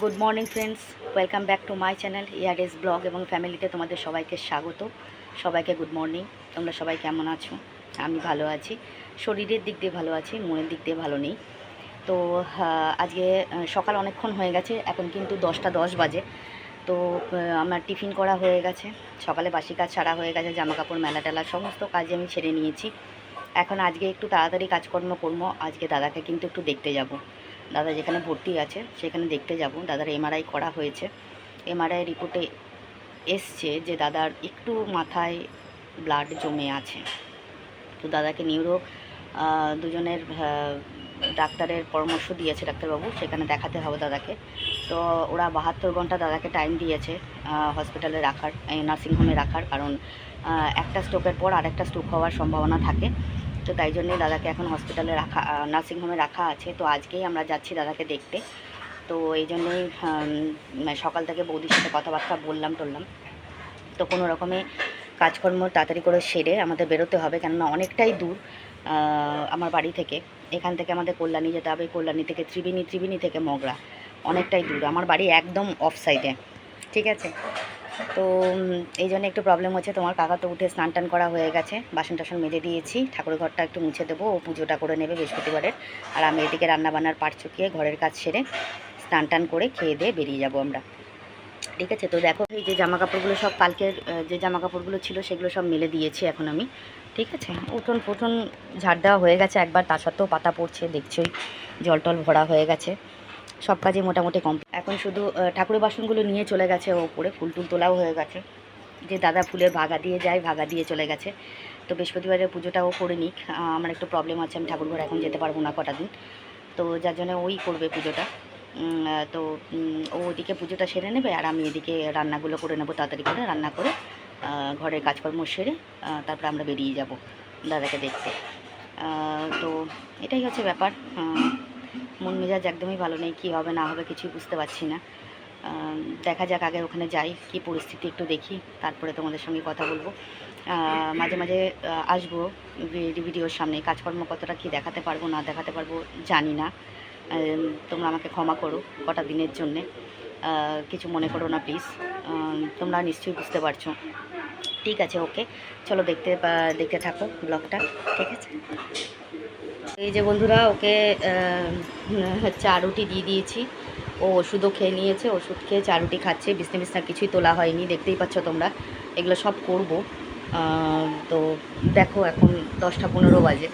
Good morning friends welcome back to my channel ইয়ারএস blog এবং ফ্যামিলিতে তোমাদের সবাইকে স্বাগত। সবাইকে গুড মর্নিং তোমরা সবাই কেমন আছো? আমি ভালো আছি। শরীরের দিক দিয়ে ভালো আছি, মনের দিক দিয়ে ভালো নেই। তো আজকে সকাল অনেকক্ষণ হয়ে গেছে, এখন কিন্তু দশটা দশ বাজে। তো আমার টিফিন করা হয়ে গেছে। সকালে বাসি কাজ ছাড়া হয়ে গেছে জামা কাপড় মেলা টেলা সমস্ত কাজে আমি ছেড়ে নিয়েছি। এখন আজকে একটু তাড়াতাড়ি কাজকর্ম করব, আজকে দাদাকে কিন্তু একটু দেখতে যাব। দাদা যেখানে ভর্তি আছে, সেখানে দেখতে যাব। দাদার এমআরআই করা হয়েছে। এমআরআই রিপোর্টে এসছে যে দাদার একটু মাথায় ব্লাড জমে আছে। তো দাদাকে নিউরো দুজনের ডাক্তারের পরামর্শ দিয়েছে ডাক্তারবাবু, সেখানে দেখাতে হবে দাদাকে। তো ওরা বাহাত্তর ঘণ্টা দাদাকে টাইম দিয়েছে হসপিটালে রাখার নার্সিংহোমে রাখার। কারণ একটা স্ট্রোকের পর আরেকটা স্ট্রোক হওয়ার সম্ভাবনা থাকে। তো তাই জন্যই দাদাকে এখন হসপিটালে রাখা নার্সিংহোমে রাখা আছে। তো আজকেই আমরা যাচ্ছি দাদাকে দেখতে। তো এই জন্যই সকাল থেকে বৌদির সাথে কথাবার্তা বললাম টললাম। তো কোনো রকমে কাজকর্ম তাড়াতাড়ি করে সেরে আমাদের বেরোতে হবে, কেননা অনেকটাই দূর আমার বাড়ি থেকে। এখান থেকে আমাদের কল্যাণী যেতে হবে, কল্যাণী থেকে ত্রিবেণী ত্রিবেণী থেকে মগরা। অনেকটাই দূর। আমার বাড়ি একদম অফ সাইডে ঠিক আছে? তো এই জন্য একটু প্রবলেম হচ্ছে। তোমার কাকা তো উঠে স্নান টান করা হয়ে গেছে। বাসন টাসন মেজে দিয়েছি। ঠাকুরের ঘরটা একটু মুছে দেবো। ও পুজোটা করে নেবে বৃহস্পতিবারের। আর আমি এদিকে রান্নাবান্নার পাট চুকিয়ে ঘরের কাজ সেরে স্নান টান করে খেয়ে দিয়ে বেরিয়ে যাব আমরা। ঠিক আছে? তো দেখো, এই যে জামা কাপড়গুলো সব কালকের যে জামা কাপড়গুলো ছিল সেগুলো সব মেলে দিয়েছি এখন আমি। ঠিক আছে? উঠোন ফুটন ঝাড় দেওয়া হয়ে গেছে একবার। তা সত্ত্বেও পাতা পড়ছে, দেখছোই। জল টল ভরা হয়ে গেছে। সব কাজে মোটামুটি কম এখন শুধু ঠাকুরের বাসনগুলো নিয়ে চলে গেছে ও উপরে, ফুল টুল তোলাও হয়ে গেছে। যে দাদা ফুলের ভাগা দিয়ে যায়, ভাগা দিয়ে চলে গেছে। তো বৃহস্পতিবারের পুজোটাও করে নিক। আমার একটু প্রবলেম আছে, আমি ঠাকুর ঘর এখন যেতে পারব না কটা দিন। তো যার জন্য ওই করবে পুজোটা। তো ও ওদিকে পুজোটা সেরে নেবে, আর আমি এদিকে রান্নাগুলো করে নেব তাড়াতাড়ি করে, রান্না করে ঘরের কাজকর্ম সেরে তারপরে আমরা বেরিয়ে যাব দাদাকে দেখতে। তো এটাই হচ্ছে ব্যাপার। মন মেজাজ একদমই ভালো নেই, কী হবে না হবে কিছুই বুঝতে পারছি না। দেখা যাক আগে ওখানে যাই, কি পরিস্থিতি একটু দেখি, তারপরে তোমাদের সঙ্গে কথা বলব। মাঝে মাঝে আসব ভিডিওর সামনে, কাজকর্ম কতটা কি দেখাতে পারব, না দেখাতে পারব জানি না। তোমরা আমাকে ক্ষমা করো কটা দিনের জন্যে। কিছু মনে করো না প্লিজ তোমরা নিশ্চয়ই বুঝতে পারছ। ঠিক আছে ওকে চলো দেখতে দেখতে থাকো ব্লগটা ঠিক আছে? এই যে বন্ধুরা ওকে আহ, চা রুটি দিয়ে দিয়েছি। ও ওষুধও খেয়ে নিয়েছে ওষুধ খেয়ে চা রুটি খাচ্ছে বিছনা বিছনা কিছুই তোলা হয়নি দেখতেই পাচ্ছ তোমরা। এগুলো সব করব। তো দেখো এখন দশটা পনেরো বাজে।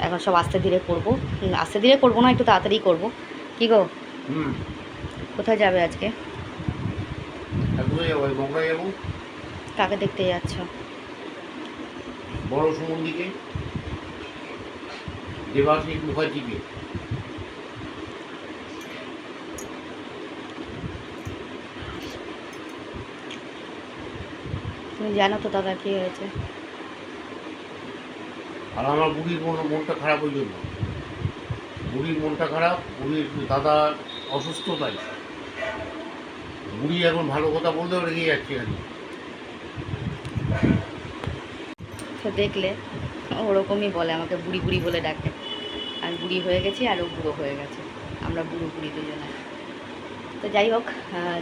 এখন সব আস্তে ধীরে করব। আস্তে ধীরে করব না একটু তাড়াতাড়ি করব। কি গো? কোথায় যাবে আজকে? কাকে দেখতে যাচ্ছ? বড় দেবাশিস মুখার্জিকে। তুমি জানো তো দাদা কী হয়েছে? আর আমার বুড়ির মন মনটা খারাপ ওই জন্য। বুড়ির মনটা খারাপ বুড়ির দাদা অসুস্থ তাই বুড়ি এখন ভালো কথা বলতেও রেগে যাচ্ছে আর দেখলে ওরকমই বলে আমাকে বুড়ি বুড়ি বলে ডাকে। বুড়ি হয়ে গেছি আর ও বুড়ো হয়ে গেছে। আমরা বুড়ো বুড়ি দুজনে। তো যাই হোক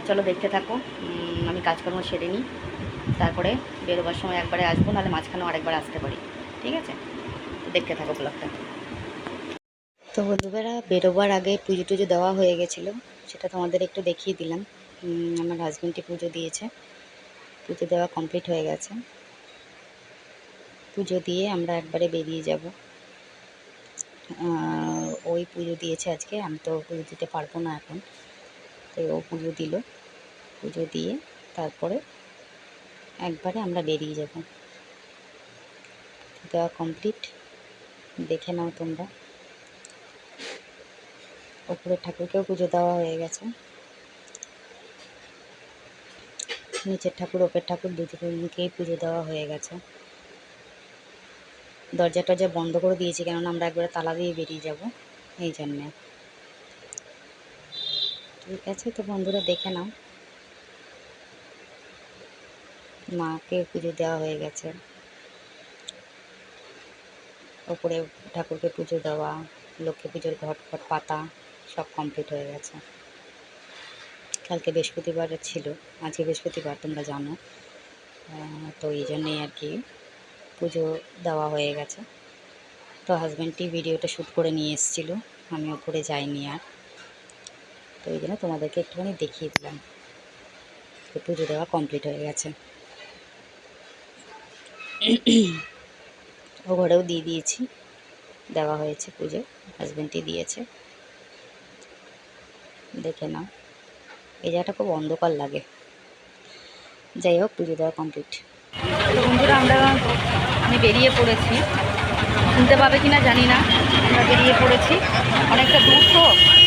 চলো দেখতে থাকো। আমি কাজকর্ম সেরে নিই। তারপরে বেরোবার সময় একবারে আসব, নাহলে মাঝখানেও আরেকবার আসতে পারি। ঠিক আছে? তো দেখতে থাকো ব্লগটা। তো বন্ধুরা বেরোবার আগে পুজো টুজো দেওয়া হয়ে গেছিল। সেটা তোমাদের একটু দেখিয়ে দিলাম। আমার হাজব্যান্ডটি পুজো দিয়েছে। পুজো দেওয়া কমপ্লিট হয়ে গেছে। পুজো দিয়ে আমরা একবারে বেরিয়ে যাব। ওই পুজো দিয়েছে আজকে। আমি তো পুজো দিতে পারব না এখন। তো ও পুজো দিল। পুজো দিয়ে তারপরে একবারে আমরা বেরিয়ে যাব। দেওয়া কমপ্লিট দেখে নাও তোমরা। ওপরের ঠাকুরকেও পুজো দেওয়া হয়ে গেছে। নিচের ঠাকুর, ওপের ঠাকুর দুদিকেই পুজো দেওয়া হয়ে গেছে। দরজা টরজা বন্ধ করে দিয়েছি, কেননা আমরা একবারে তালা দিয়ে বেরিয়ে যাব, এই জন্যে। ঠিক আছে, তো বন্ধুরা দেখে নাও। মাকে পুজো দেওয়া হয়ে গেছে। ওপরে ঠাকুরকে পুজো দেওয়া, লক্ষ্মী পুজোর ঘট ঘট পাতা সব কমপ্লিট হয়ে গেছে। কালকে বৃহস্পতিবার ছিল, আজকে বৃহস্পতিবার, তোমরা জানো। তো এই জন্যেই আর কি। পুজো দেওয়া হয়ে গেছে। তো হাজব্যান্ডটি ভিডিওটা শ্যুট করে নিয়ে এসেছিল। আমি ওপরে যাইনি আর। তো এই জন্য তোমাদেরকে একটুখানি দেখিয়ে দিলাম। তো পুজো দেওয়া কমপ্লিট হয়ে গেছে। ও ঘরেও দিয়ে দিয়েছি। দেওয়া হয়েছে পুজো। হাজব্যান্ডই দিয়েছে। দেখে নাও। এই জায়গাটা খুব অন্ধকার লাগে। যাই হোক, পুজো দেওয়া কমপ্লিট বন্ধুরা, আমরা আমি বেরিয়ে পড়েছি। শুনতে পাবে কি না জানি না। আমরা বেরিয়ে পড়েছি। অনেকটা দূর তো,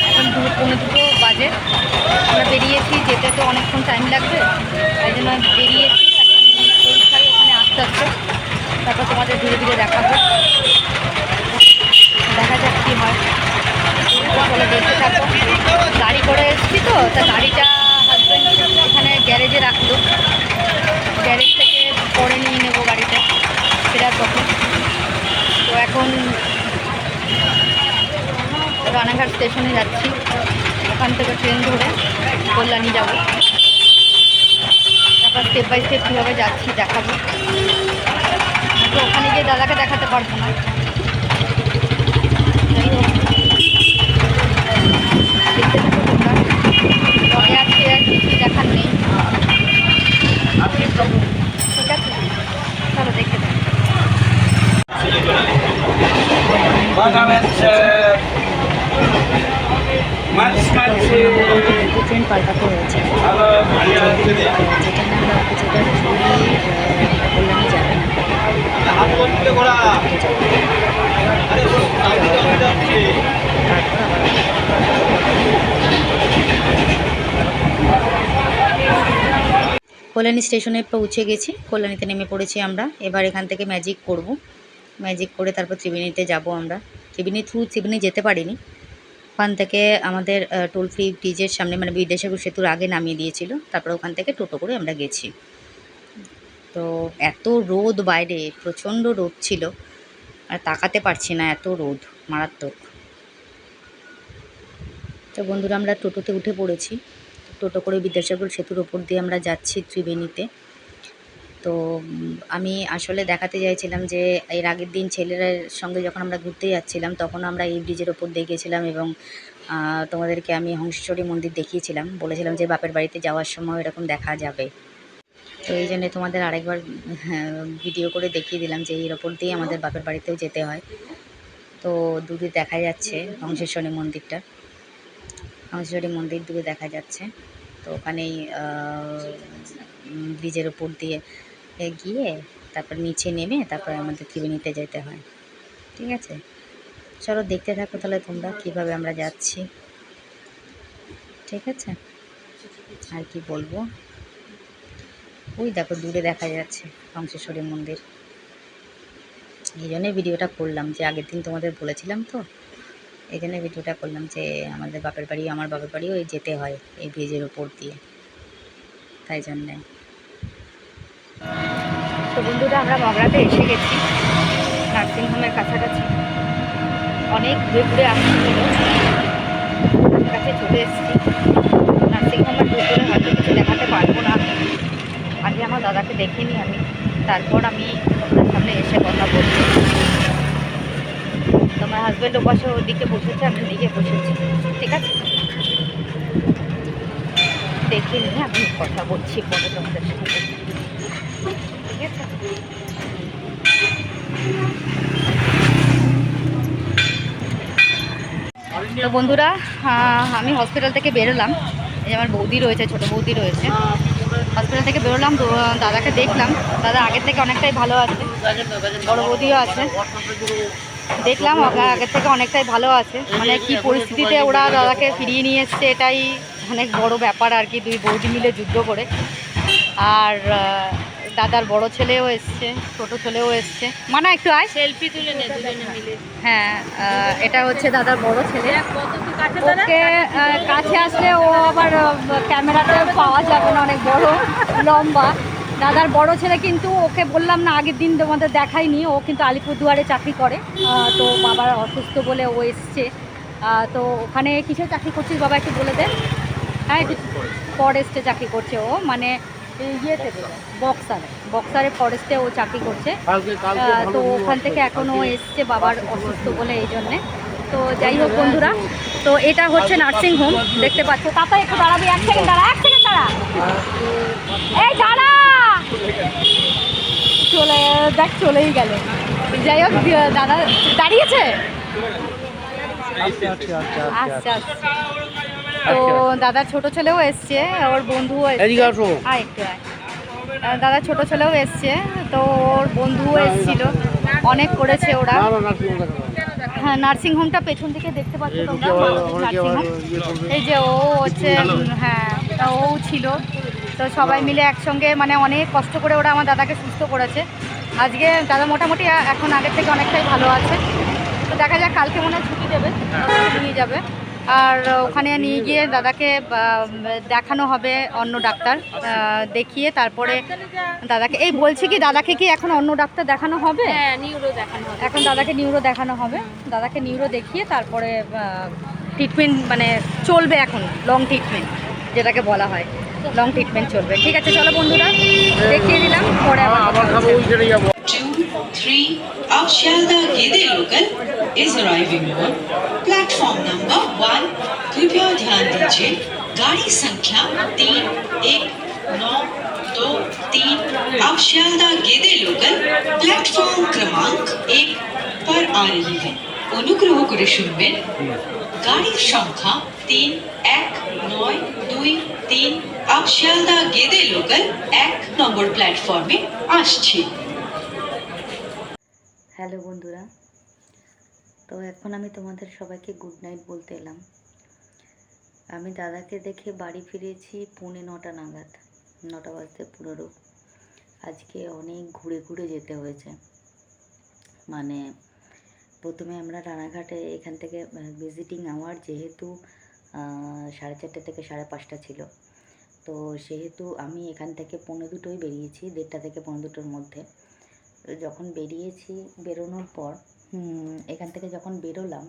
এখন দু, পৌনে দুটো বাজে। আমরা বেরিয়েছি, যেতে তো অনেকক্ষণ টাইম লাগবে। তাই জন্য বেরিয়েছি, এখন পরীক্ষায় ওখানে আসতে আসতে। তারপর তোমাদের ধীরে ধীরে দেখাবো। দেখা যাক কী হয়। চলো দেখতে থাকো। গাড়ি করে এসেছি তো, তা গাড়িটা হাজব্যান্ড এখানে গ্যারেজে রাখল। গ্যারেজ থেকে পরে নিয়ে নেব গাড়িটা। ফেরার পথে তো এখন রানাঘাট স্টেশনে যাচ্ছি। ওখান থেকে ট্রেন ধরে কল্যাণী যাব। তারপর স্টেপ বাই স্টেপ কীভাবে যাচ্ছি দেখাবো। তো ওখানে গিয়ে দাদাকে দেখাতে পারব না। দেখতে আজকে আর দেখার নেই ঠিক আছে চলো দেখতে থাকো Bagaimana Mas Maci ট্রেন পাল্টাতে হয়েছে। যেটা যাবে কল্যাণী স্টেশনে পৌঁছে গেছি। কল্যাণীতে নেমে পড়েছি আমরা। এবার এখান থেকে ম্যাজিক করব। ম্যাজিক করে তারপর ত্রিবেণীতে যাব আমরা। ত্রিবেণী থ্রু ত্রিবেণী যেতে পারিনি। ওখান থেকে আমাদের টোল ফ্রি ব্রিজের সামনে মানে বিদ্যাসাগর সেতুর আগে নামিয়ে দিয়েছিল। তারপর ওখান থেকে টোটো করে আমরা গেছি। তো এত রোদ বাইরে, প্রচণ্ড রোদ ছিল। আর তাকাতে পারছি না এত রোদ, মারাত্মক। তো বন্ধুরা, আমরা টোটোতে উঠে পড়েছি। টোটো করে বিদ্যাসাগর সেতুর ওপর দিয়ে আমরা যাচ্ছি ত্রিবেণীতে। তো আমি আসলে দেখাতে চাইছিলাম যে এর আগের দিন ছেলেদের সঙ্গে যখন আমরা ঘুরতে যাচ্ছিলাম তখন আমরা এই ব্রিজের ওপর দিয়ে এবং তোমাদেরকে আমি হংসেশ্বরী মন্দির দেখিয়েছিলাম। বলেছিলাম যে বাপের বাড়িতে যাওয়ার সময় এরকম দেখা যাবে। তো এই জন্যে তোমাদের আরেকবার হ্যাঁ, ভিডিও করে দেখিয়ে দিলাম যে এর ওপর দিয়ে আমাদের বাপের বাড়িতেও যেতে হয়। তো দূরে দেখা যাচ্ছে হংসেশ্বরী মন্দিরটা। হংসেশ্বরী মন্দির দূরে দেখা যাচ্ছে। তো ওখানেই ব্রিজের উপর দিয়ে গিয়ে তারপর নিচে নেমে তারপর আমাদের ত্রিবেণীতে যেতে হয়। ঠিক আছে? চলো দেখতে থাকো তাহলে তোমরা কীভাবে আমরা যাচ্ছি। ঠিক আছে? আর কি বলব? ওই দেখো দূরে দেখা যাচ্ছে হংসেশ্বরী মন্দির। এই জন্যই ভিডিওটা করলাম যে আগের দিন তোমাদের বলেছিলাম তো। এই জন্য ভিডিওটা করলাম যে আমাদের বাপের বাড়ি, আমার বাপের বাড়িও যেতে হয় এই ব্রিজের উপর দিয়ে। তাই জন্যে। তো বন্ধুরা, আমরা মগরাতে এসে গেছি। নার্সিংহোমের কাছাকাছি। অনেক ঘুরে ঘুরে আসতে হলো। কাছে চলে এসেছি। নার্সিংহোমের ভেতরে হয়তো কিছু দেখাতে পারব না। আগে আমার দাদাকে দেখিনি আমি। তারপর আমি আপনার সামনে এসে কথা বলছি। তো আমার হাজব্যান্ড ওপাশে ওদিকে বসেছে, আমি দিকে বসেছি। ঠিক আছে? দেখে আমি কথা বলছি পরে তোমাদের সাথে। তো বন্ধুরা আমি হসপিটাল থেকে বেরোলাম। এই আমার বৌদি রয়েছে, ছোট বৌদি রয়েছে। হসপিটাল থেকে বেরোলাম, তো দাদাকে দেখলাম। দাদা আগের থেকে অনেকটাই ভালো আছে, বড় বৌদিও আছে। দেখলাম আগের থেকে অনেকটাই ভালো আছে। মানে কি পরিস্থিতিতে ওরা দাদাকে ফিরিয়ে নিয়ে এসছে, এটাই অনেক বড় ব্যাপার আর কি, দুই বৌদি মিলে যুদ্ধ করে। আর দাদার বড় ছেলেও এসছে ছোট ছেলেও এসছে। মানা একটু আয়। সেলফি তুলে নে দুজনে মিলে। হ্যাঁ এটা হচ্ছে দাদার বড় ছেলে। ওকে কাছে আসলে ও আবার ক্যামেরাতে পাওয়া যাবে না অনেক বড় লম্বা। দাদার বড় ছেলে কিন্তু ওকে বললাম না আগের দিন তোমাদের দেখাইনি ও কিন্তু আলিপুরদুয়ারে চাকরি করে। তো বাবার অসুস্থ বলে ও এসছে। তো ওখানে কিসের চাকরি করছিস বাবা একটু বলে দে। হ্যাঁ ফরেস্টে চাকরি করছে ও। মানে ইয়েতে বক্সারে। বক্সারে ফরেস্টে ও চাকরি করছে। তো ওখান থেকে এখনও এসছে বাবার অসুস্থ বলে এই জন্যে। তো যাই হোক বন্ধুরা তো এটা হচ্ছে নার্সিং হোম দেখতে পাচ্ছ। তাতা একটু দাঁড়াবি এক সেকেন্ড দাঁড়া এক সেকেন্ড দাঁড়া। এই দাঁড়া! চলে দেখ চলেই গেল। যাই হোক দাদা দাঁড়িয়েছে? আচ্ছা আচ্ছা। তো দাদার ছোট ছেলেও এসছে ওর বন্ধুও এসছে। আসো। আয় একটু আয় দাদা ছোট ছেলেও এসছে তো ওর বন্ধুও এসছিল। অনেক করেছে ওরা। হ্যাঁ নার্সিং হোমটা পেছন থেকে দেখতে পাচ্ছ তোমরা? নার্সিং হোম এই যে ও হচ্ছে হ্যাঁ তা ও ছিল। তো সবাই মিলে একসঙ্গে মানে অনেক কষ্ট করে ওরা আমার দাদাকে সুস্থ করেছে। আজকে দাদা মোটামুটি এখন আগের থেকে অনেকটাই ভালো আছে। তো দেখা যাক কালকে মনে হয় ছুটি দেবে। দাদাকে নিয়ে যাবে। আর ওখানে নিয়ে গিয়ে দাদাকে দেখানো হবে অন্য ডাক্তার দেখিয়ে তারপরে দাদাকে এই বলছি কি দাদাকে কি এখন অন্য ডাক্তার দেখানো হবে? হ্যাঁ নিউরো দেখানো হবে। এখন দাদাকে নিউরো দেখানো হবে। দাদাকে নিউরো দেখিয়ে তারপরে ট্রিটমেন্ট মানে চলবে এখন লং ট্রিটমেন্ট যেটাকে বলা হয়। লং ট্রিটমেন্ট চলবে। ঠিক আছে চলো বন্ধুরা দেখিয়ে দিলাম পরে আবার কথা আবার খাবো হচ্ছে। ওইখানে যাবো two, three, अब Shalda Gede local is arriving on platform number one कृपया ध्यान दीजिए गाड़ी संख्या तीन एक नौ दो तीन अब शियालदा गेदे लोकल प्लेटफॉर्म क्रमांक एक पर आ रही है অনুগ্রহ করে শুনবেন গাড়ির সংখ্যা তিন এক নয় দুই তিন আপ শিয়ালদা গেদে লোকাল এক নম্বর প্ল্যাটফর্মে আসছে হ্যালো বন্ধুরা তো এখন আমি তোমাদের সবাইকে গুড নাইট বলতে এলাম। আমি দাদাকে দেখে বাড়ি ফিরেছি পৌনে নটা নাগাদ, নটা বাজতে পনেরো। আজকে অনেক ঘুরে ঘুরে যেতে হয়েছে। মানে প্রথমে আমরা রানাঘাটে এখান থেকে ভিজিটিং আওয়ার যেহেতু সাড়ে চারটে থেকে সাড়ে পাঁচটা ছিল। তো সেহেতু আমি এখান থেকে পৌনে দুটোই বেরিয়েছি, দেড়টা থেকে পৌনে দুটোর মধ্যে। যখন বেরিয়েছি বেরোনোর পর এখান থেকে যখন বেরোলাম,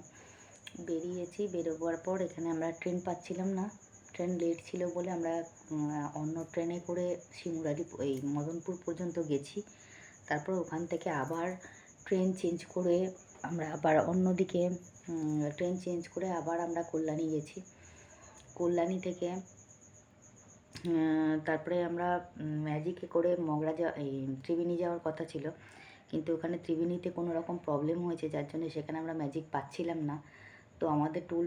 বেরিয়েছি, বেরোবার পর এখানে আমরা ট্রেন পাচ্ছিলাম না। ট্রেন লেট ছিল বলে আমরা অন্য ট্রেনে করে শিমুরালি, এই মদনপুর পর্যন্ত গেছি। তারপর ওখান থেকে আবার ট্রেন চেঞ্জ করে আমরা আবার অন্যদিকে ট্রেন চেঞ্জ করে আবার আমরা কল্যাণী গেছি। কল্যাণী থেকে তারপরে আমরা ম্যাজিকে করে মগরা যা এই ত্রিবেণী যাওয়ার কথা ছিল। কিন্তু ওখানে ত্রিবেণীতে কোনো রকম প্রবলেম হয়েছে, যার জন্য সেখানে আমরা ম্যাজিক পাচ্ছিলাম না। তো আমাদের টুল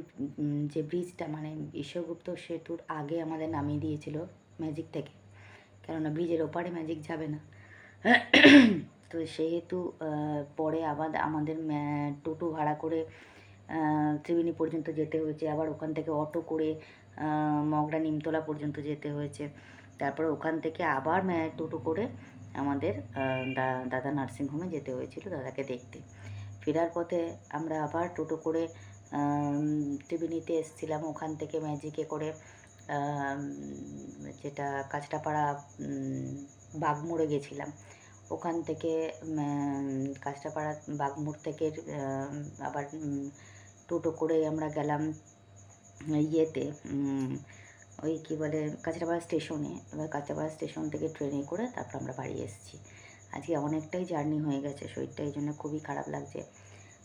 যে ব্রিজটা মানে ঈশ্বরগুপ্ত সেতুর আগে আমাদের নামিয়ে দিয়েছিল ম্যাজিক থেকে। কেননা ব্রিজের ওপারে ম্যাজিক যাবে না। তো সেহেতু পরে আবার আমাদের টোটো ভাড়া করে ত্রিবেণী পর্যন্ত যেতে হয়েছে। আবার ওখান থেকে অটো করে মগরা নিমতলা পর্যন্ত যেতে হয়েছে। তারপর ওখান থেকে আবার টোটো করে আমাদের দাদা নার্সিংহোমে যেতে হয়েছিল দাদাকে দেখতে। ফেরার পথে আমরা আবার টোটো করে আম, ত্রিবেণীতে এসেছিলাম। ওখান থেকে ম্যাজিকে করে যেটা কাঁচরাপাড়া উম, বাগমোড়ে গেছিলাম। ওখান থেকে উম, কাঁচরাপাড়া বাগমোড় থেকে আবার টোটো করে আমরা গেলাম ইয়েতে ওই কী বলে, কাঁচরাপাড়া স্টেশনে, এবার কাঁচরাপাড়া স্টেশন থেকে ট্রেনে করে তারপর আমরা বাড়ি এসেছি। আজকে অনেকটাই জার্নি হয়ে গেছে, শরীরটা এই জন্য খুবই খারাপ লাগছে।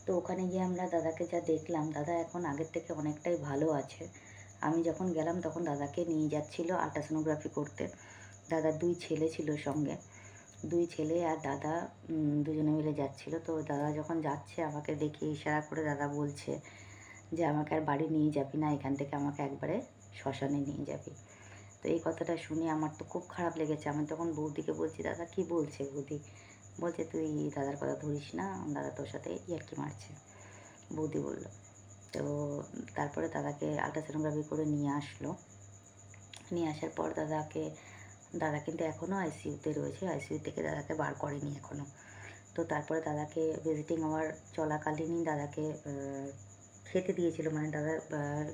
তো ওখানে গিয়ে আমরা দাদাকে যা দেখলাম, দাদা এখন আগের থেকে অনেকটাই ভালো আছে। আমি যখন গেলাম তখন দাদাকে নিয়ে যাচ্ছিল আল্ট্রাসোনোগ্রাফি করতে। দাদার দুই ছেলে ছিল সঙ্গে। দুই ছেলে আর দাদা দুজনে মিলে যাচ্ছিল। তো দাদা যখন যাচ্ছে আমাকে দেখে ইশারা করে দাদা বলছে যে, আমাকে আর বাড়ি নিয়ে যাবি না, এখান থেকে আমাকে একবারে শ্মশানে নিয়ে যাবি। তো এই কথাটা শুনে আমার তো খুব খারাপ লেগেছে। আমি তখন বৌদিকে বলছি, দাদা, কি বলছে বৌদি? বলছে, তুই দাদার কথা ধরিস না, দাদা তোর সাথে ইয়ার্কি মারছে। বৌদি বলল। তো তারপরে দাদাকে আল্ট্রাসোনোগ্রাফি করে নিয়ে আসলো। নিয়ে আসার পর দাদাকে, দাদা কিন্তু এখনও আইসিইউতে রয়েছে। আইসিইউ থেকে দাদাকে বার করেনি এখনও তো তারপরে দাদাকে ভিজিটিং আওয়ার চলাকালীনই দাদাকে খেতে দিয়েছিল। মানে দাদা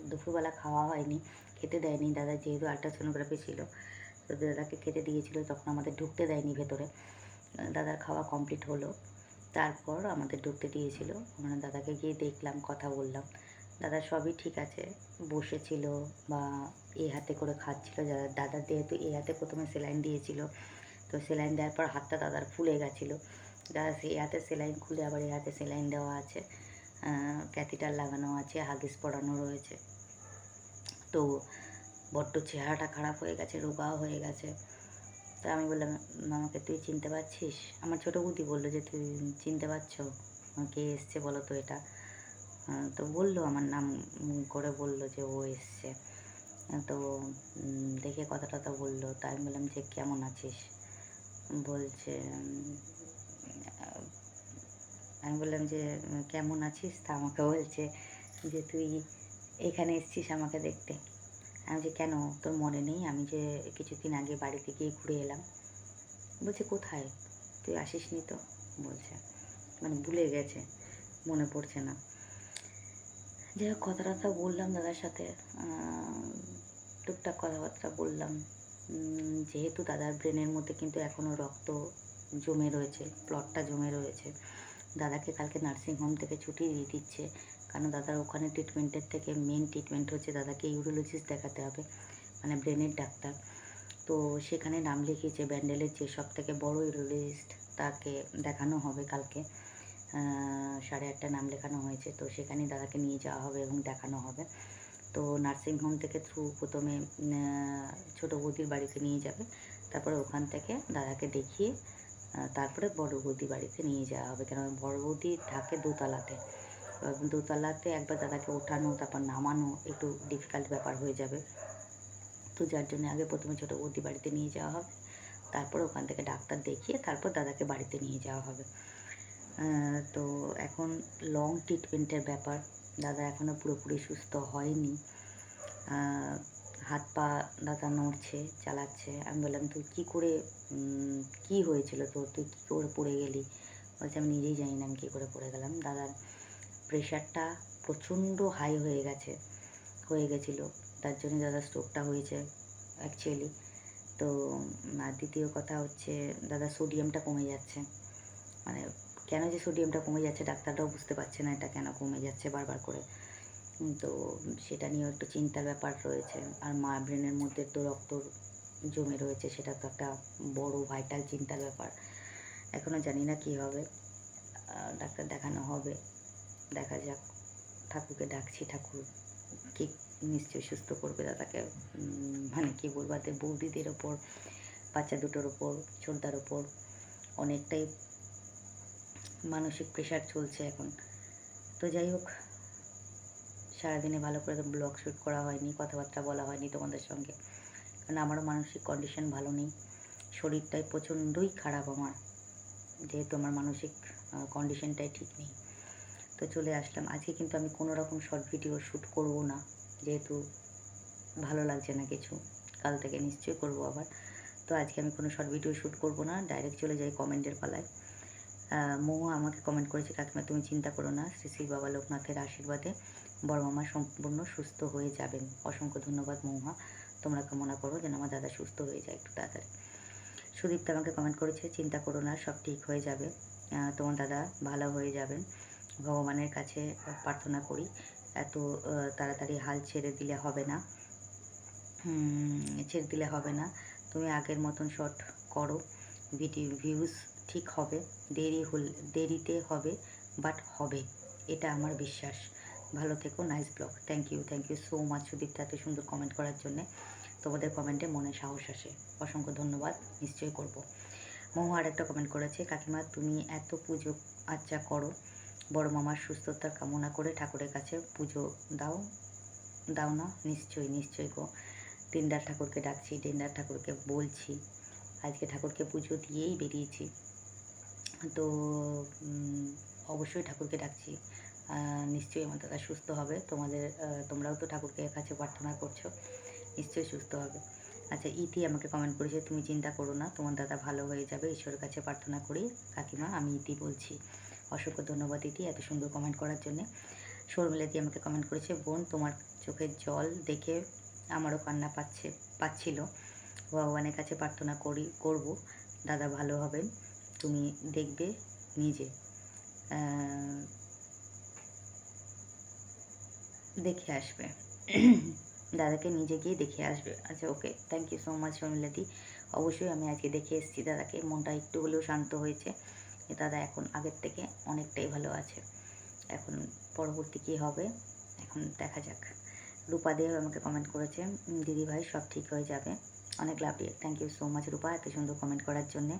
দুপুরবেলা খাওয়া হয়নি। খেতে দেয়নি, দাদা যেহেতু আল্ট্রাসোনোগ্রাফি ছিল, তো দাদাকে খেতে দিয়েছিল, তখন আমাদের ঢুকতে দেয়নি ভেতরে। দাদার খাওয়া কমপ্লিট হলো, তারপর আমাদের ঢুকতে দিয়েছিল। আমরা দাদাকে গিয়ে দেখলাম, কথা বললাম। দাদা সবই ঠিক আছে, বসেছিল বা এ হাতে করে খাচ্ছিল। দাদা দাদা যেহেতু এ হাতে প্রথমে সেলাইন দিয়েছিল, তো সেলাইন দেওয়ার পর হাতটা দাদার ফুলে গেছিল। দাদা সেই হাতে সেলাইন খুলে আবার এ হাতে সেলাইন দেওয়া আছে ক্যাথিটার লাগানো আছে, হাগিস পরানো রয়েছে। তো বড্ড চেহারাটা খারাপ হয়ে গেছে, রোগাও হয়ে গেছে। তা আমি বললাম, মামাকে তুই চিনতে পারছিস? আমার ছোটো বুদ্ধি বলল যে, তুই চিনতে পারছ? কে এসছে বলো তো এটা? তো বলল, আমার নাম করে বলল যে, ও এসছে। তো দেখে কথা টথা বলল। তাই আমি বললাম যে, কেমন আছিস? বলছে আমি বললাম যে, কেমন আছিস? তা আমাকে বলছে যে, তুই এখানে এসছিস আমাকে দেখতে। আমি যে, কেন? তোর মনে নেই? আমি যে কিছুদিন আগে বাড়ি থেকে ঘুরে এলাম। বলছে, কোথায়? তুই আসিস নি তো? বলছে। মানে ভুলে গেছে। মনে পড়ছে না। যাই হোক কথা টথা বললাম দাদার সাথে। টুকটাক কথাবার্তা বললাম। যেহেতু দাদার ব্রেনের মধ্যে কিন্তু এখনও রক্ত জমে রয়েছে, প্লটটা জমে রয়েছে, দাদাকে কালকে নার্সিং হোম থেকে ছুটি দিয়ে দিচ্ছে। কারণ দাদার ওখানে ট্রিটমেন্টের থেকে মেন ট্রিটমেন্ট হচ্ছে দাদাকে ইউরোলজিস্ট দেখাতে হবে মানে ব্রেনের ডাক্তার। তো সেখানে নাম লিখিয়েছে, ব্যান্ডেলের যে সব থেকে বড়ো ইউরোলজিস্ট তাকে দেখানো হবে কালকে। সাড়ে আটটা নাম লেখানো হয়েছে, তো সেখানে দাদাকে নিয়ে যাওয়া হবে এবং দেখানো হবে। তো নার্সিং হোম থেকে থ্রু প্রথমে ছোটো বৌদির বাড়িতে নিয়ে যাবে। তারপরে ওখান থেকে দাদাকে দেখিয়ে তারপরে বড় বৌদি বাড়িতে নিয়ে যাওয়া হবে। কেন বড় বৌদি থাকে দোতলাতে। দোতলাতে একবার দাদাকে ওঠানো, তারপর নামানো একটু ডিফিকাল্ট ব্যাপার হয়ে যাবে। তো যার জন্য আগে প্রথমে ছোটো বৌদি বাড়িতে নিয়ে যাওয়া হবে। তারপর ওখান থেকে ডাক্তার দেখিয়ে তারপর দাদাকে বাড়িতে নিয়ে যাওয়া হবে। তো এখন লং ট্রিটমেন্টের ব্যাপার। দাদা এখনও পুরোপুরি সুস্থ হয়নি। হাত পা দাদা নড়ছে, চালাচ্ছে। আমি বললাম, তুই কী করে কী হয়েছিল তোর? তুই কী করে পড়ে গেলি? বলছে, আমি নিজেই জানি না আমি কী করে পড়ে গেলাম। দাদার প্রেশারটা প্রচণ্ড হাই হয়ে গেছে, হয়ে গেছিল। তার জন্য দাদা স্ট্রোকটা হয়েছে অ্যাকচুয়ালি তো আর দ্বিতীয় কথা হচ্ছে, দাদা সোডিয়ামটা কমে যাচ্ছে। মানে কেন যে সোডিয়ামটা কমে যাচ্ছে, ডাক্তাররাও বুঝতে পারছে না এটা কেন কমে যাচ্ছে বারবার করে। তো, সেটা নিয়েও একটু চিন্তার ব্যাপার রয়েছে। আর মা ব্রেনের মধ্যে তো রক্ত জমে রয়েছে, সেটা তো একটা বড় ভাইটাল চিন্তার ব্যাপার। এখনও জানি না কী হবে। ডাক্তার দেখানো হবে। দেখা যাক। ঠাকুরকে ডাকছি, ঠাকুর কি নিশ্চয়ই সুস্থ করবে দাদাকে। মানে কি বলব বৌদিদের ওপর, বাচ্চা দুটোর ওপর, ছোটদার ওপর অনেকটাই মানসিক প্রেশার চলছে এখন। তো যাই হোক, সারাদিনে ভালো করে তো ব্লগ শ্যুট করা হয়নি, কথাবার্তা বলা হয়নি তোমাদের সঙ্গে। কারণ আমারও মানসিক কন্ডিশন ভালো নেই। শরীরটাই প্রচণ্ডই খারাপ আমার। যেহেতু আমার মানসিক কন্ডিশনটাই ঠিক নেই। তো চলে আসলাম। আজকে কিন্তু আমি কোনো রকম শর্ট ভিডিও শ্যুট করব না। যেহেতু ভালো লাগছে না কিছু। কাল থেকে নিশ্চয়ই করব আবার। তো আজকে আমি কোনো শর্ট ভিডিও শ্যুট করব না। ডাইরেক্ট চলে যাই কমেন্টের পালায়। মহু আমাকে কমেন্ট করেছে, কাকিমা, তুমি চিন্তা করো না। শ্রী শ্রী বাবা লোকনাথের আশীর্বাদে বড় মামা সম্পূর্ণ সুস্থ হয়ে যাবেন। অসংখ্য ধন্যবাদ মহুয়া। তোমরা কামনা করো যেন আমার দাদা সুস্থ হয়ে যায় একটু তাড়াতাড়ি। সুদীপ্ত আমাকে কমেন্ট করেছে, চিন্তা করো না, সব ঠিক হয়ে যাবে। তোমার দাদা ভালো হয়ে যাবেন। ভগবানের কাছে প্রার্থনা করি। এত তাড়াতাড়ি হাল ছেড়ে দিলে হবে না। ছেড়ে দিলে হবে না। তুমি আগের মতন শট করো। ভিডিও ভিউজ ঠিক হবে। দেরি হল, দেরিতে হবে, বাট হবে। এটা আমার বিশ্বাস। ভালো থেকো, nice blog. Thank you thank you so much Sudipta, এত সুন্দর কমেন্ট করার জন্যে। তোমাদের কমেন্টে মনে সাহস আসে। অসংখ্য ধন্যবাদ। নিশ্চয়ই করব। মহু আর একটা কমেন্ট করেছে, কাকিমা, তুমি এত পুজো আচ্ছা করো। বড় মামার সুস্থতার কামনা করে ঠাকুরের কাছে পুজো দাও দাও না, নিশ্চয়ই নিশ্চয়ই গো। ডিন্ডার ঠাকুরকে ডাকছি ডিন্ডার ঠাকুরকে বলছি, আজকে ঠাকুরকে পুজো দিয়েই বেরিয়েছি। তো অবশ্যই ঠাকুরকে ডাকছি। নিশ্চয়ই আমার দাদা সুস্থ হবে, তোমাদের তোমরাও তো ঠাকুরকে কাছে প্রার্থনা করছ, নিশ্চয়ই সুস্থ হবে। আচ্ছা ইতি আমাকে কমেন্ট করেছে, তুমি চিন্তা করো না, তোমার দাদা ভালো হয়ে যাবে, ঈশ্বরের কাছে প্রার্থনা করি, কাকিমা, আমি ইতি বলছি। অসংখ্য ধন্যবাদ দিদি এত সুন্দর কমেন্ট করার জন্যে। শর্মিলাদি আমাকে কমেন্ট করেছে, বোন, তোমার চোখের জল দেখে আমারও কান্না পাচ্ছে, পাচ্ছিল। ভগবানের কাছে প্রার্থনা করি, করব। দাদা ভালো হবেন, তুমি দেখবে নিজে। দেখে আসবে। দাদাকে নিজে গিয়ে দেখে আসবে। আচ্ছা okay thank you so much শর্মিলাদি অবশ্যই আমি আজকে দেখে এসেছি দাদাকে। মনটা একটু হলেও শান্ত হয়েছে। যে দাদা এখন আগের থেকে অনেকটাই ভালো আছে। এখন পরবর্তী কী হবে? এখন দেখা যাক। রূপা দেব আমাকে কমেন্ট করেছে দিদি ভাই, সব ঠিক হয়ে যাবে। অনেক love thank you so much Rupa, এত সুন্দর কমেন্ট করার জন্যে।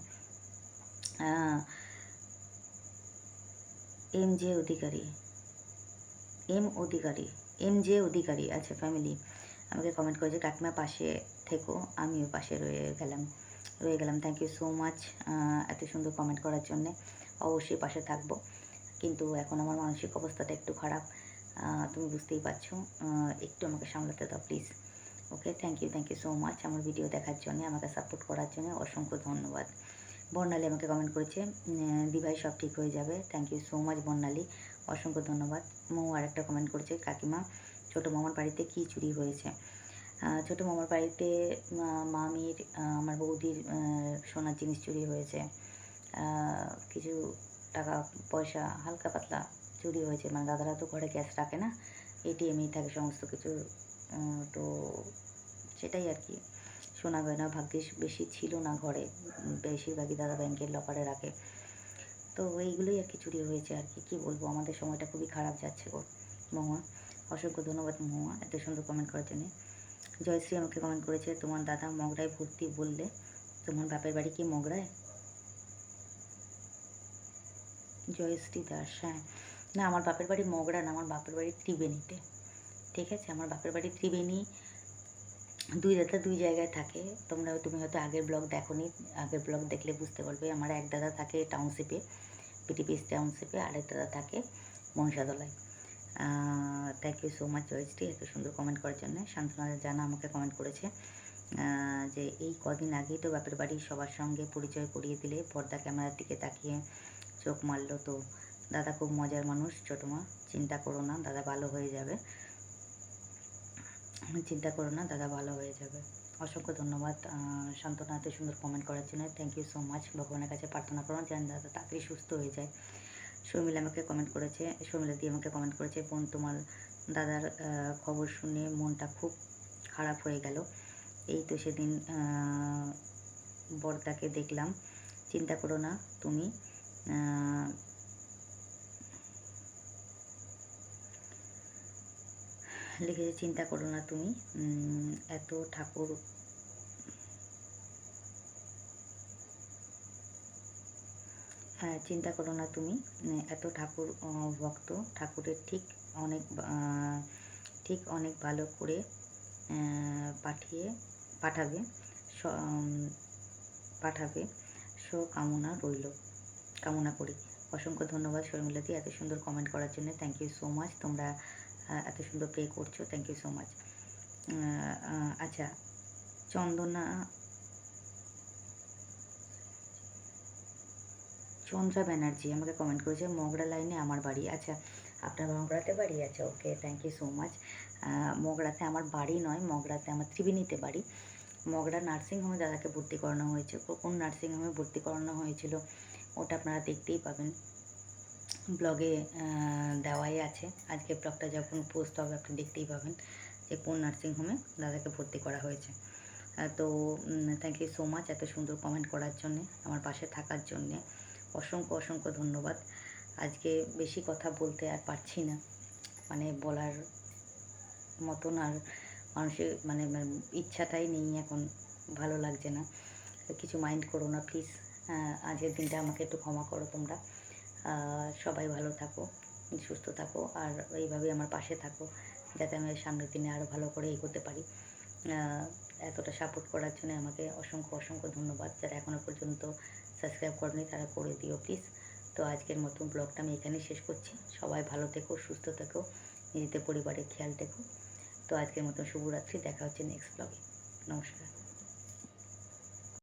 M J Adhikari M Adhikari M J Adhikari আচ্ছা ফ্যামিলি আমাকে কমেন্ট করেছে, কাকিমা পাশে থেকো, আমিও পাশে রয়ে গেলাম। রয়ে গেলাম। থ্যাংক ইউ সো মাচ এত সুন্দর কমেন্ট করার জন্যে। অবশ্যই পাশে থাকব। কিন্তু এখন আমার মানসিক অবস্থাটা একটু খারাপ। তুমি বুঝতেই পারছ একটু আমাকে সামলাতে দাও please okay thank you thank you so much আমার ভিডিও দেখার জন্য, আমাকে সাপোর্ট করার জন্য অসংখ্য ধন্যবাদ। বর্ণালী আমাকে কমেন্ট করেছে দিভাই সব ঠিক হয়ে যাবে। Thank you so much Barnali. অসংখ্য ধন্যবাদ। মৌ আরেকটা কমেন্ট করেছে, কাকিমা, ছোটো মামার বাড়িতে কী চুরি হয়েছে? ছোটো মামার বাড়িতে মামির আমার বৌদির সোনার জিনিস চুরি হয়েছে। কিছু টাকা পয়সা হালকা পাতলা চুরি হয়েছে। মানে দাদারা তো ঘরে ক্যাশ রাখে না এটিএমেই থাকে সমস্ত কিছু। তো সেটাই আর কি। সোনা গয়না ভাগ্যিস বেশি ছিল না ঘরে, বেশিরভাগই দাদা ব্যাংকের লকারে রাখে। তো এইগুলোই আর কি চুরি হয়েছে আর কি। কী বলব, আমাদের সময়টা খুবই খারাপ যাচ্ছে গো। মহুয়া অসংখ্য ধন্যবাদ মহুয়া এত সুন্দর কমেন্ট করার জন্য। জয়শ্রী আমাকে কমেন্ট করেছে, তোমার দাদা মগরায় ভর্তি বললে। তোমার বাপের বাড়ি কি মগরায়? জয়শ্রী দাস হ্যাঁ। না, আমার বাপের বাড়ি মগরা না, আমার বাপের বাড়ি ত্রিবেণীতে। ঠিক আছে? আমার বাপের বাড়ি ত্রিবেণী, দুই দাদা দুই জায়গায় থাকে। তোমরা, তুমি হয়তো আগের ব্লগ দেখোনি। আগের ব্লগ দেখলে বুঝতে পারবে, আমার এক দাদা থাকে টাউনশিপে পিটিপিএস টাউনশিপে আরেক দাদা থাকে মহিষাদলায়। Thank you so much Jayashree এত সুন্দর কমেন্ট করার জন্য। শান্তনা জানা আমাকে কমেন্ট করেছে যে এই কদিন আগেই তো বাপের বাড়ির সবার সঙ্গে পরিচয় করিয়ে দিলে, পর্দা ক্যামেরার দিকে তাকিয়ে চোখ মারলো তো। দাদা খুব মজার মানুষ, ছোটো মা, চিন্তা করো না, দাদা ভালো হয়ে যাবে। চিন্তা করো না, দাদা ভালো হয়ে যাবে। অসংখ্য ধন্যবাদ শান্তনা এত সুন্দর কমেন্ট করার জন্য। থ্যাংক ইউ সো মাচ ভগবানের কাছে প্রার্থনা করো যেন দাদা তাড়াতাড়ি সুস্থ হয়ে যায়। শর্মিলা আমাকে কমেন্ট করেছে, শর্মিলা দিয়ে আমাকে কমেন্ট করেছে, বোন, তোমার দাদার খবর শুনে মনটা খুব খারাপ হয়ে গেল। এই তো সেদিন বরদাকে দেখলাম। চিন্তা করো না, তুমি লিখেছে, চিন্তা করো না তুমি এত ঠাকুর চিন্তা করো না তুমি। এত ঠাকুর ভক্ত, ঠাকুরের ঠিক অনেক ঠিক অনেক ভালো করে পাঠিয়ে, পাঠাবে পাঠাবে। সো কামনা রইল। কামনা করি। অসংখ্য ধন্যবাদ শর্মিলাদি এত সুন্দর কমেন্ট করার জন্য। থ্যাংক ইউ সো মাচ তোমরা এত সুন্দর প্রে করছ। থ্যাংক ইউ সো মাচ আচ্ছা চন্দনা চন্দ্রা ব্যানার্জি আমাকে কমেন্ট করেছে, মগরা লাইনে আমার বাড়ি। আচ্ছা আপনার মগরাতে বাড়ি? আছে okay thank you so much মগরাতে আমার বাড়ি নয়, মগরাতে আমার ত্রিবেণীতে বাড়ি। মগরা নার্সিংহোমে দাদাকে ভর্তি করানো হয়েছে। কোন নার্সিংহোমে ভর্তি করানো হয়েছিল, ওটা আপনারা দেখতেই পাবেন। ব্লগে দেওয়াই আছে। আজকে ব্লগটা যখন পোস্ট হবে, আপনি দেখতেই পাবেন যে কোন নার্সিংহোমে দাদাকে ভর্তি করা হয়েছে। তো থ্যাংক ইউ সো মাচ এত সুন্দর কমেন্ট করার জন্যে, আমার পাশে থাকার জন্যে। অসংখ্য অসংখ্য ধন্যবাদ। আজকে বেশি কথা বলতে আর পারছি না। মানে বলার মতন আর মানুষের মানে ইচ্ছাটাই নেই এখন, ভালো লাগছে না। কিছু মাইন্ড করো না প্লিজ আজকের দিনটা আমাকে একটু ক্ষমা করো তোমরা। সবাই ভালো থাকো, সুস্থ থাকো আর এইভাবেই আমার পাশে থাকো, যাতে আমি সামনের দিনে আরও ভালো করে এগোতে পারি। এতটা সাপোর্ট করার জন্য আমাকে অসংখ্য অসংখ্য ধন্যবাদ। যারা এখনও পর্যন্ত সাবস্ক্রাইব করেনি তারা করে দিও প্লিজ তো আজকের মতন ব্লগটা আমি এখানেই শেষ করছি। সবাই ভালো থেকো, সুস্থ থেকো, নিজেদের পরিবারের খেয়াল থেকো। তো আজকের মতন শুভরাত্রি, দেখা হচ্ছে নেক্সট ব্লগে নমস্কার।